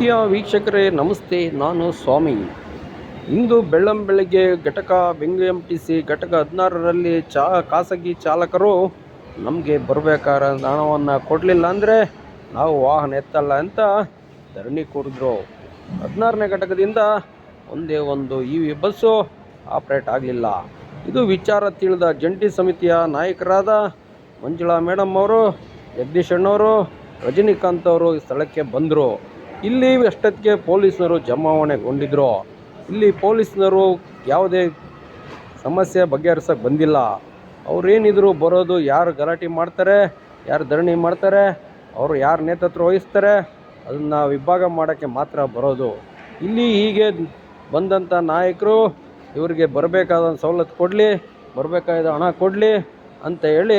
ಪ್ರೀತಿಯ ವೀಕ್ಷಕರೇ, ನಮಸ್ತೆ, ನಾನು ಸ್ವಾಮಿ. ಇಂದು ಬೆಳ್ಳಂಬೆಳಗ್ಗೆ ಘಟಕ ಎಂ ಟಿ ಸಿ ಘಟಕ ಹದಿನಾರರಲ್ಲಿ ಚಾ, ಖಾಸಗಿ ಚಾಲಕರು ನಮಗೆ ಬರಬೇಕಾದ ಹಣವನ್ನು ಕೊಡಲಿಲ್ಲ ಅಂದರೆ ನಾವು ವಾಹನ ಎತ್ತಲ್ಲ ಅಂತ ಧರಣಿ ಕೂಡಿದ್ರು ಹದಿನಾರನೇ ಘಟಕದಿಂದ ಒಂದೇ ಒಂದು ಇ ವಿ ಬಸ್ಸು ಆಪ್ರೇಟ್ ಆಗಲಿಲ್ಲ. ಇದು ವಿಚಾರ ತಿಳಿದ ಜಂಟಿ ಸಮಿತಿಯ ನಾಯಕರಾದ ಮಂಜುಳಾ ಮೇಡಮ್ ಅವರು, ಜಗದೀಶ್ ಅಣ್ಣವರು, ರಜನಿಕಾಂತ್ ಅವರು ಸ್ಥಳಕ್ಕೆ ಬಂದರು. ಇಲ್ಲಿ ಅಷ್ಟೊತ್ತಿಗೆ ಪೊಲೀಸರು ಜಮಾವಣೆಗೊಂಡಿದ್ರು, ಇಲ್ಲಿ ಪೊಲೀಸ್ನವರು ಯಾವುದೇ ಸಮಸ್ಯೆ ಬಗೆಹರ್ಸೋಕ್ಕೆ ಬಂದಿಲ್ಲ. ಅವ್ರೇನಿದ್ರು ಬರೋದು ಯಾರು ಗಲಾಟೆ ಮಾಡ್ತಾರೆ, ಯಾರು ಧರಣಿ ಮಾಡ್ತಾರೆ, ಅವರು ಯಾರು ನೇತೃತ್ವ ವಹಿಸ್ತಾರೆ, ಅದನ್ನು ವಿಭಾಗ ಮಾಡೋಕ್ಕೆ ಮಾತ್ರ ಬರೋದು. ಇಲ್ಲಿ ಹೀಗೆ ಬಂದಂಥ ನಾಯಕರು, ಇವರಿಗೆ ಬರಬೇಕಾದ ಸವಲತ್ತು ಕೊಡಲಿ, ಬರಬೇಕಾದ ಹಣ ಕೊಡಲಿ ಅಂತ ಹೇಳಿ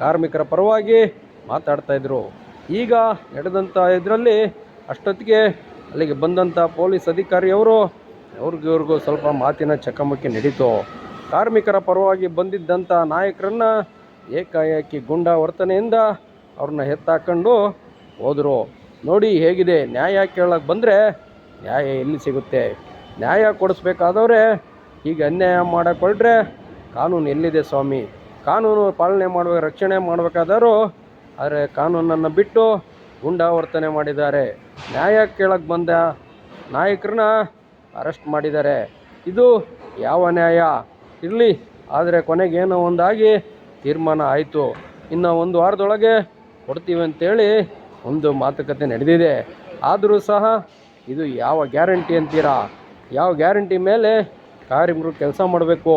ಕಾರ್ಮಿಕರ ಪರವಾಗಿ ಮಾತಾಡ್ತಾಯಿದ್ರು ಈಗ ನಡೆದಂಥ ಇದರಲ್ಲಿ ಅಷ್ಟೊತ್ತಿಗೆ ಅಲ್ಲಿಗೆ ಬಂದಂಥ ಪೊಲೀಸ್ ಅಧಿಕಾರಿಯವರು ಅವ್ರಿಗಿವ್ರಿಗೂ ಸ್ವಲ್ಪ ಮಾತಿನ ಚಕಮಕಿ ನಡೀತು. ಕಾರ್ಮಿಕರ ಪರವಾಗಿ ಬಂದಿದ್ದಂಥ ನಾಯಕರನ್ನ ಏಕಾಏಕಿ ಗುಂಡ ವರ್ತನೆಯಿಂದ ಅವ್ರನ್ನ ಎತ್ತಾಕೊಂಡು ಹೋದರು. ನೋಡಿ ಹೇಗಿದೆ, ನ್ಯಾಯ ಕೇಳಕ್ಕೆ ಬಂದರೆ ನ್ಯಾಯ ಎಲ್ಲಿ ಸಿಗುತ್ತೆ? ನ್ಯಾಯ ಕೊಡಿಸ್ಬೇಕಾದವ್ರೆ ಈಗ ಅನ್ಯಾಯ ಮಾಡಿಕೊಳ್ಳ್ರೆ ಕಾನೂನು ಎಲ್ಲಿದೆ ಸ್ವಾಮಿ? ಕಾನೂನು ಪಾಲನೆ ಮಾಡುವ, ರಕ್ಷಣೆ ಮಾಡಬೇಕಾದರೂ ಆದರೆ ಕಾನೂನನ್ನು ಬಿಟ್ಟು ಗುಂಡ ವರ್ತನೆ ಮಾಡಿದ್ದಾರೆ. ನ್ಯಾಯ ಕೇಳಕ್ಕೆ ಬಂದ ನಾಯಕರನ್ನ ಅರೆಸ್ಟ್ ಮಾಡಿದ್ದಾರೆ. ಇದು ಯಾವ ನ್ಯಾಯ? ಇರಲಿ, ಆದರೆ ಏನೋ ಒಂದಾಗಿ ತೀರ್ಮಾನ ಆಯಿತು. ಇನ್ನು ಒಂದು ವಾರದೊಳಗೆ ಕೊಡ್ತೀವಿ ಅಂತೇಳಿ ಒಂದು ಮಾತುಕತೆ ನಡೆದಿದೆ. ಆದರೂ ಸಹ ಇದು ಯಾವ ಗ್ಯಾರಂಟಿ ಅಂತೀರಾ? ಯಾವ ಗ್ಯಾರಂಟಿ ಮೇಲೆ ಕಾರ್ಮಿಕರು ಕೆಲಸ ಮಾಡಬೇಕು?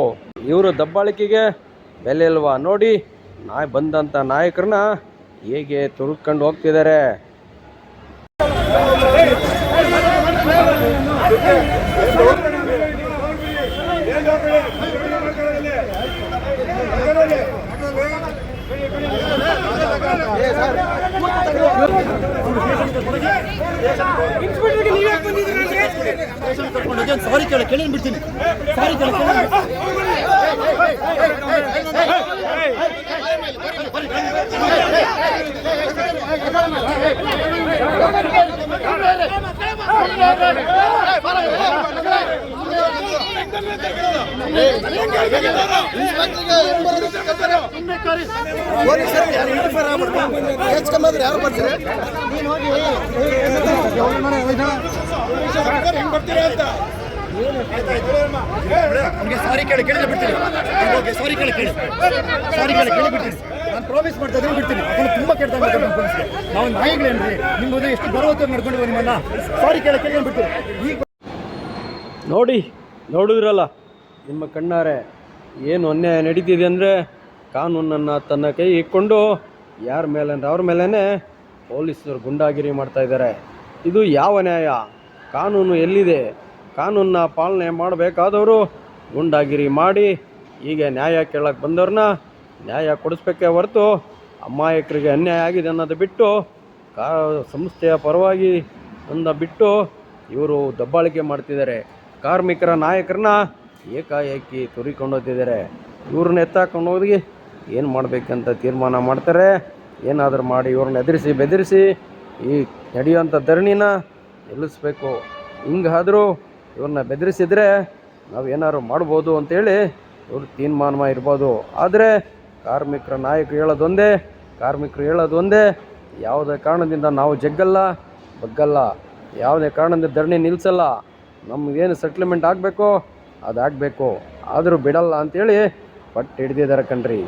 ಇವರು ದಬ್ಬಾಳಿಕೆಗೆ ಬೆಲೆ ಇಲ್ವಾ? ನೋಡಿ ನಾ ಬಂದಂಥ ನಾಯಕರನ್ನ ಹೇಗೆ ತುರುಕೊಂಡು ಹೋಗ್ತಿದ್ದಾರೆ. ಸಾರಿ ಕೇಳ ಕೇಳಿ ಬಿಡ್ತೀನಿ. ಸಾರಿ ಕೇಳಿ ಕೇಳಿ ಪೊಲೀಸರು ಯಾರು ಇಂಟರ್ಫೇರ್ ಆಗ್ಬಿಡ್ತಾರೆ ಹೆಚ್ಚು ಯಾರು ಬರ್ತಾರೆ ನಮಗೆ ಸಾರಿ ಕೇಳಿ, ಕೇಳಿದ್ರೆ ಬಿಡ್ತೀನಿ. ಓಕೆ ಸಾರಿ ಕೇಳಿ ಕೇಳಿ. ಸಾರಿ ಕೇಳಿ ಕೇಳಿ ಬಿಡ್ತೀನಿ. ನಾನು ಪ್ರಾಮಿಸ್ ಮಾಡ್ತಾ ಇದ್ದೀನಿ, ಬಿಡ್ತೀನಿ. ಅದನ್ನು ತುಂಬ ಕೆಟ್ಟ ನಾವು ನಾಯಿಗಳೇನ್ರಿ ನಿಮ್ಮದು ಎಷ್ಟು ಗೌರವವಾಗಿ ನಡ್ಕೊಂಡಿದ್ದೀವಿ ನಿಮ್ಮನ್ನ ಸಾರಿ ಕೇಳಕ್ಕೆ ಕೇಳಿ ಬಿಡ್ತೀನಿ. ಈಗ ನೋಡಿ, ನೋಡಿದ್ರಲ್ಲ, ನಿಮ್ಮ ಕಣ್ಣಾರೆ, ಏನು ಅನ್ಯಾಯ ನಡೀತಿದೆ ಅಂದರೆ ಕಾನೂನನ್ನು ತನ್ನ ಕೈ ಇಟ್ಕೊಂಡು ಯಾರ ಮೇಲೆ ಅಂದರೆ ಅವ್ರ ಮೇಲೇ ಪೊಲೀಸರು ಗುಂಡಾಗಿರಿ ಮಾಡ್ತಾ ಇದ್ದಾರೆ. ಇದು ಯಾವ ನ್ಯಾಯ? ಕಾನೂನು ಎಲ್ಲಿದೆ? ಕಾನೂನನ್ನ ಪಾಲನೆ ಮಾಡಬೇಕಾದವರು ಗುಂಡಾಗಿರಿ ಮಾಡಿ, ಹೀಗೆ ನ್ಯಾಯ ಕೇಳಕ್ಕೆ ಬಂದವ್ರನ್ನ ನ್ಯಾಯ ಕೊಡಿಸ್ಬೇಕೇ ಹೊರತು ಅಮಾಯಕರಿಗೆ ಅನ್ಯಾಯ ಆಗಿದೆ ಅನ್ನೋದು ಬಿಟ್ಟು, ಕಾ ಸಂಸ್ಥೆಯ ಪರವಾಗಿ ಅಂದ ಬಿಟ್ಟು ಇವರು ದಬ್ಬಾಳಿಕೆ ಮಾಡ್ತಿದ್ದಾರೆ. ಕಾರ್ಮಿಕರ ನಾಯಕರನ್ನ ಏಕಾಏಕಿ ತುರಿಕೊಂಡು ಹೋಗ್ತಿದ್ದಾರೆ. ಇವ್ರನ್ನ ಎತ್ತಾಕೊಂಡು ಹೋಗಿ ಏನು ಮಾಡಬೇಕಂತ ತೀರ್ಮಾನ ಮಾಡ್ತಾರೆ. ಏನಾದರೂ ಮಾಡಿ ಇವ್ರನ್ನ ಎದುರಿಸಿ, ಬೆದರಿಸಿ ಈ ನಡೆಯುವಂಥ ಧರಣಿನ ನಿಲ್ಲಿಸ್ಬೇಕು. ಹಿಂಗಾದರೂ ಇವ್ರನ್ನ ಬೆದರಿಸಿದರೆ ನಾವು ಏನಾದ್ರು ಮಾಡ್ಬೋದು ಅಂತೇಳಿ ಇವ್ರ ತೀರ್ಮಾನ ಇರ್ಬೋದು ಆದರೆ ಕಾರ್ಮಿಕರ ನಾಯಕರು ಹೇಳೋದೊಂದೇ, ಕಾರ್ಮಿಕರು ಹೇಳೋದೊಂದೇ, ಯಾವುದೇ ಕಾರಣದಿಂದ ನಾವು ಜಗ್ಗಲ್ಲ, ಬಗ್ಗಲ್ಲ. ಯಾವುದೇ ಕಾರಣದಿಂದ ಧರಣಿ ನಿಲ್ಲಿಸಲ್ಲ ನಮಗೇನು ಸೆಟ್ಲ್ಮೆಂಟ್ ಆಗಬೇಕೋ, ಅದಾಗಬೇಕು. ಆದರೂ ಬಿಡಲ್ಲ ಅಂತೇಳಿ ಪಟ್ಟು ಹಿಡ್ದಿದ್ದಾರೆ ಕಣ್ರಿ.